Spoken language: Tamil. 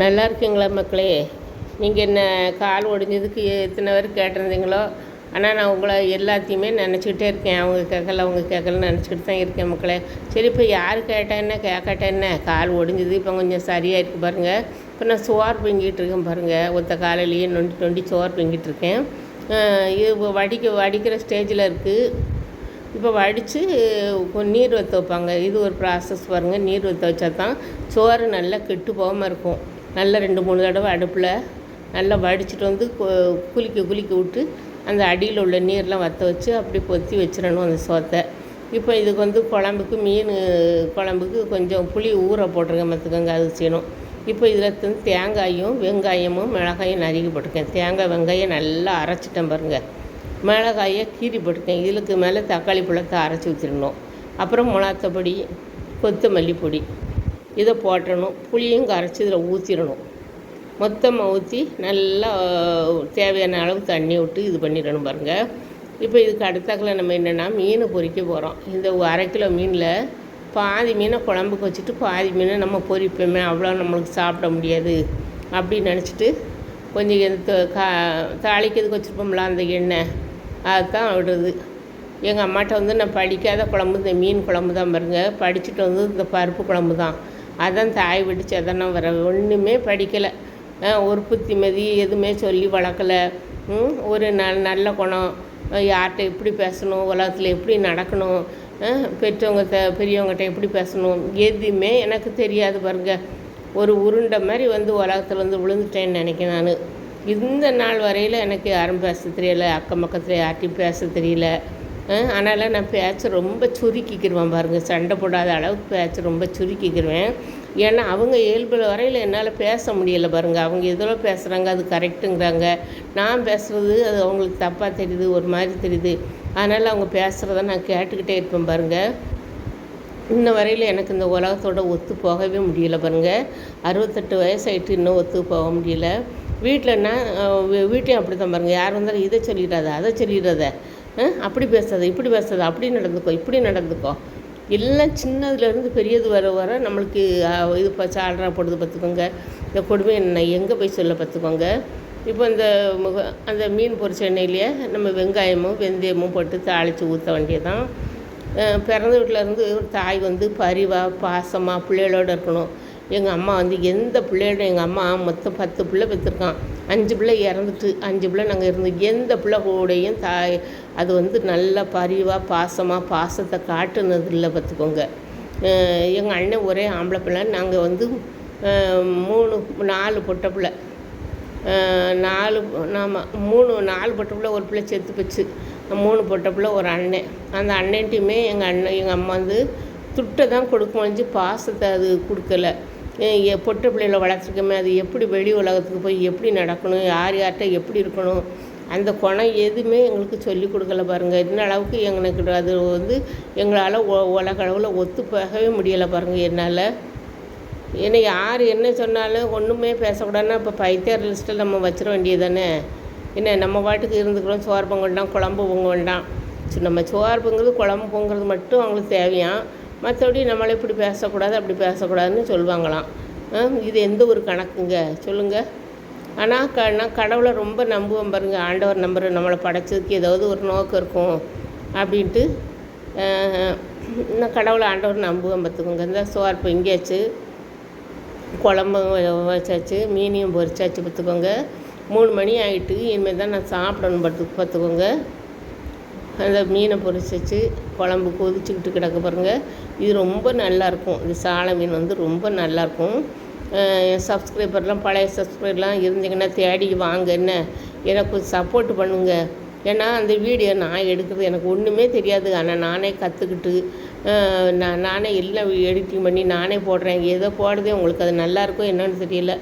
நல்லா இருக்கீங்களா மக்களே? நீங்கள் என்ன கால் ஒடிஞ்சதுக்கு எத்தனை பேர் கேட்டிருந்தீங்களோ? ஆனால் நான் உங்களை எல்லாத்தையுமே நினச்சிக்கிட்டே இருக்கேன். அவங்க கேட்கல அவங்க கேட்கலன்னு நினச்சிக்கிட்டு தான் இருக்கேன் மக்களே. சரி இப்போ யார் கேட்டா என்ன என்ன? கால் ஒடிஞ்சது இப்போ கொஞ்சம் சரியாக இருக்குது பாருங்கள் இப்போ நான் சோறு பிங்கிட்டு இருக்கேன் பாருங்கள் ஒத்த காலையிலேயே நொண்டி நொண்டி சோறு பிங்கிட்டு இருக்கேன். இது இப்போ வடிக்க வடிக்கிற ஸ்டேஜில் இருக்குது இப்போ வடித்து நீர் வற்ற வைப்பாங்க. இது ஒரு ப்ராசஸ் பாருங்கள் நீர் வற்ற வச்சா தான் சோறு நல்லா கெட்டு போகாமல் இருக்கும். நல்லா ரெண்டு மூணு தடவை அடுப்பில் நல்லா வடிச்சிட்டு வந்து கு- குளிக்க விட்டு அந்த அடியில் உள்ள நீர்லாம் வற்ற வச்சு அப்படி பொத்தி வச்சிடணும் அந்த சோத்தை. இப்போ இதுக்கு வந்து குழம்புக்கு மீன் குழம்புக்கு கொஞ்சம் புளி ஊற போட்டிருங்க பார்த்துக்கோங்க அது செய்யணும். இப்போ இதில் வந்து தேங்காயும் வெங்காயமும் மிளகாயும் நறுக்கி போட்டிருக்கேன். தேங்காய் வெங்காயம் நல்லா அரைச்சிட்டேன் பாருங்கள் மிளகாயை கீறி போட்டிருக்கேன். இதுக்கு மேலே தக்காளி பழத்தை அரைச்சி ஊற்றிடணும் அப்புறம் மிளகாத்தப்பொடி கொத்தமல்லி பொடி. இதை போட்டணும் புளியும் கரைச்சி இதில் ஊற்றிடணும் மொத்தமாக ஊற்றி நல்லா தேவையான அளவு தண்ணி விட்டு இது பண்ணிடணும் பாருங்கள் இப்போ இதுக்கு அடுத்தாக்கில் நம்ம என்னென்னா மீனை பொறிக்க போகிறோம் இந்த அரை கிலோ மீனில் பாதி மீனை குழம்புக்கு வச்சுட்டு பாதி மீனை நம்ம பொரிப்போமே அவ்வளோ நம்மளுக்கு சாப்பிட முடியாது அப்படின்னு நினச்சிட்டு கொஞ்சம் எடுத்து கா தாளிக்கிறதுக்கு வச்சுருப்போம்ல அந்த எண்ணெய் அதுதான் விடுறது. எங்கள் அம்மாட்ட வந்து நான் படிக்காத குழம்பு இந்த மீன் குழம்பு தான் பாருங்க. படிச்சுட்டு வந்து இந்த பருப்பு குழம்பு தான். அதான் தாய் விடுச்சு அதான் வர ஒன்றுமே படிக்கலை. ஒரு புத்திமதி எதுவுமே சொல்லி வளர்க்கல. ஒரு ந நல்ல குணம். யார்கிட்ட எப்படி பேசணும் உலகத்தில் எப்படி நடக்கணும் பெற்றவங்க த பெரியவங்ககிட்ட எப்படி பேசணும் எதுவுமே எனக்கு தெரியாது பாருங்க. ஒரு உருண்டை மாதிரி வந்து உலகத்தில் வந்து விழுந்துட்டேன்னு நினைக்கிறேன் நான். இந்த நாள் வரையில் எனக்கு யாரும் பேச தெரியல அக்கம் பக்கத்தில் யார்ட்டையும் பேச தெரியல. அதனால் நான் பேச்சை ரொம்ப சுருக்கிக்கிடுவேன் பாருங்கள் சண்டை போடாத அளவுக்கு பேச்சை ரொம்ப சுருக்கிக்கிடுவேன் ஏன்னா அவங்க இயல்பு வரையில் என்னால் பேச முடியலை பாருங்கள் அவங்க எதில் பேசுகிறாங்க அது கரெக்டுங்கிறாங்க நான் பேசுகிறது அது அவங்களுக்கு தப்பாக தெரியுது ஒரு மாதிரி தெரியுது. அதனால் அவங்க பேசுகிறத நான் கேட்டுக்கிட்டே இருப்பேன் பாருங்கள் இன்ன வரையில் எனக்கு இந்த உலகத்தோட ஒத்து போகவே முடியல பாருங்கள் அறுபத்தெட்டு வயசாயிட்டு இன்னும் ஒத்து போக முடியல. வீட்டிலன்னா வீட்டையும் அப்படி தான் பாருங்கள் யார் வந்தாலும் இதை சொல்லிடாத அதை சொல்லிடாத. அப்படி பேசாத இப்படி பேசாத அப்படி நடந்துக்கோ இப்படி நடந்துக்கோ. எல்லாம் சின்னதுலேருந்து பெரியது வர வர நம்மளுக்கு இது இப்போ சால்ரா போடுது பார்த்துக்கோங்க. இந்த கொடுமை என்ன எங்கே போய் சொல்ல பார்த்துக்கோங்க. இப்போ இந்த முக அந்த மீன் பொரிச்ச எண்ணெயிலேயே நம்ம வெங்காயமும் வெந்தயமும் போட்டு தாளித்து ஊற்ற வேண்டியதான் தான் பிறந்த வீட்டில் இருந்து ஒரு தாய் வந்து பரிவாக பாசமாக பிள்ளைகளோடு இருக்கணும். எங்கள் அம்மா வந்து எந்த பிள்ளையோட எங்கள் அம்மா மொத்தம் பத்து பிள்ளை பெற்றிருக்கான். அஞ்சு பிள்ளை இறந்துட்டு அஞ்சு பிள்ளை நாங்கள் இருந்து எந்த பிள்ளை கூடையும் தாய் அது வந்து நல்ல பரிவாக பாசமாக பாசத்தை காட்டுனது இல்லை பார்த்துக்கோங்க எங்கள் அண்ணன் ஒரே ஆம்பளை பிள்ளை நாங்கள் வந்து மூணு நாலு பொட்டை பிள்ளை. நாலு நாம் மூணு நாலு பொட்டை பிள்ளை ஒரு பிள்ளை செத்து போச்சு. மூணு பொட்டை பிள்ளை ஒரு அண்ணன். அந்த அண்ணன்ட்டையுமே எங்கள் அண்ணன் எங்கள் அம்மா வந்து துட்டை தான் கொடுக்க முடிஞ்சு பாசத்தை அது கொடுக்கல. பொட்டை பிள்ளைகளை வளர்த்துருக்கோமே அது எப்படி வெளி உலகத்துக்கு போய் எப்படி நடக்கணும் யார் யார்கிட்ட எப்படி இருக்கணும் அந்த குணம் எதுவுமே எங்களுக்கு சொல்லி கொடுக்கல பாருங்கள் என்ன அளவுக்கு எங்களுக்கு அது வந்து எங்களால் உலக அளவில் ஒத்து போகவே முடியலை பாருங்கள் என்னால். ஏன்னா யார் என்ன சொன்னாலும் ஒன்றுமே பேசக்கூடாதுன்னா இப்போ பைத்தியர் லிஸ்ட்டில் நம்ம வச்சிட வேண்டியது தானே என்ன நம்ம பாட்டுக்கு இருந்துக்கிறோம் சோறு பொங்க வேண்டாம் குழம்பு பொங்க வேண்டாம் நம்ம சோறு பொங்குறது குழம்பு பொங்குறது மட்டும் அவங்களுக்கு தேவையாம். மற்றபடி நம்மளை இப்படி பேசக்கூடாது அப்படி பேசக்கூடாதுன்னு சொல்லுவாங்களாம் ஆ, இது எந்த ஒரு கணக்குங்க? சொல்லுங்கள் ஆனால் க நான் கடவுளை ரொம்ப நம்புவேன் பாருங்க. ஆண்டவர் நம்பர் நம்மளை படைச்சதுக்கு ஏதாவது ஒரு நோக்கம் இருக்கும் அப்படின்ட்டு நான் கடவுளை ஆண்டவர் நம்புவேன் பார்த்துக்கோங்க. இந்த சோறு எங்கேயாச்சு குழம்பு வச்சாச்சு மீனையும் பொரிச்சாச்சு பார்த்துக்கோங்க. மூணு மணி ஆகிட்டு இனிமேல் தான் நான் சாப்பிடணும் பார்த்து பார்த்துக்கோங்க. அந்த மீனை பொரிச்சாச்சு குழம்பு கொதிச்சுக்கிட்டு கிடக்க பாருங்கள் இது ரொம்ப நல்லாயிருக்கும் இந்த சாலை மீன் வந்து ரொம்ப நல்லாயிருக்கும் சப்ஸ்கிரைபர்லாம் பழைய சப்ஸ்கிரைபர்லாம் இருந்தீங்கன்னா தேடி வாங்க என்ன? எனக்கு சப்போர்ட் பண்ணுங்கள் ஏன்னா அந்த வீடியோ நான் எடுக்கிறது எனக்கு ஒன்றுமே தெரியாது. ஆனால் நானே கற்றுக்கிட்டு நான் நானே எல்லாம் எடிட்டிங் பண்ணி நானே போடுறேன். ஏதோ போடுறதே உங்களுக்கு அது நல்லாயிருக்கும் என்னன்னு தெரியல.